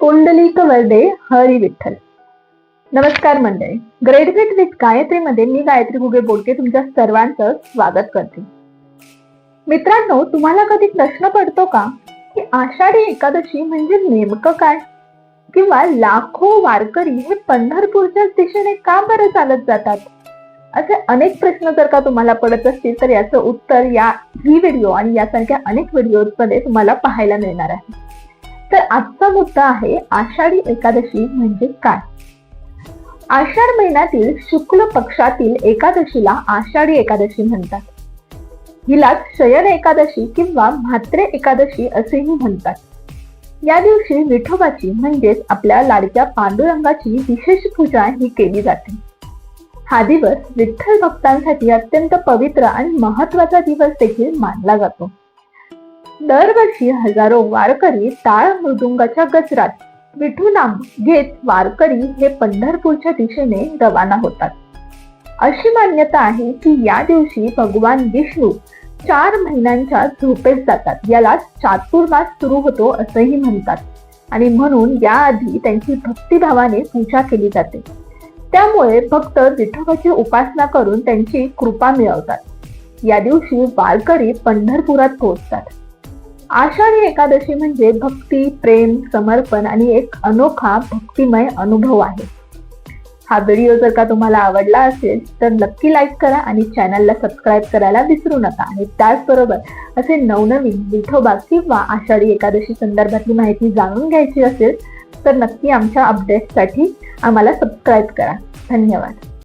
पुंडलिक वर्दे हरी विठ्ठल नमस्कार मंडळी. ग्रेडगेट विथ गायत्रीमध्ये मी गायत्री घुगे बोलते. तुमच्या सर्वांचं स्वागत करते. मित्रांनो तुम्हाला कधी प्रश्न पडतो का? की आषाढी एकादशी म्हणजे नेमकं काय? किंवा लाखो वारकरी हे पंढरपूरच्याच दिशेने का बरं चालत जातात? असे अनेक प्रश्न जर का तुम्हाला पडत असतील तर याचं उत्तर या ही व्हिडिओ आणि यासारख्या अनेक व्हिडिओमध्ये तुम्हाला पाहायला मिळणार आहे. तर आजचा मुद्दा आहे आषाढी एकादशी म्हणजे काय? आषाढ महिन्यातील शुक्ल पक्षातील एकादशीला आषाढी एकादशी म्हणतात. हिलाच शयन एकादशी किंवा म्हात्रे एकादशी असेही म्हणतात. या दिवशी विठोबाची म्हणजेच आपल्या लाडक्या पांडुरंगाची विशेष पूजा ही केली जाते. हा दिवस विठ्ठल भक्तांसाठी अत्यंत पवित्र आणि महत्त्वाचा दिवस देखील मानला जातो. दरवर्षी हजारो वारकरी टाळ मृदुंगाच्या गजरात विठू नाम घेत वारकरी हे पंढरपूरच्या दिशेने रवाना होतात. अशी मान्यता आहे की या दिवशी भगवान विष्णू चार महिन्यांच्या झोपेत जातात. याला चातुर्मास सुरू होतो असंही म्हणतात. आणि म्हणून याआधी त्यांची भक्तिभावाने पूजा केली जाते. त्यामुळे भक्त विठोबाची उपासना करून त्यांची कृपा मिळवतात. या दिवशी वारकरी पंढरपुरात पोहोचतात. आषाढी एकादशी म्हणजे भक्ती प्रेम समर्पण आणि एक अनोखा भक्तिमय अनुभव आहे. हा व्हिडिओ जर का तुम्हाला आवडला असेल तर नक्की लाईक करा आणि चॅनलला सबस्क्राईब करायला विसरू नका. आणि त्याचबरोबर असे नवनवीन विठोबा किंवा आषाढी एकादशी संदर्भातली माहिती जाणून घ्यायची असेल तर नक्की आमच्या अपडेटसाठी आम्हाला सबस्क्राईब करा. धन्यवाद.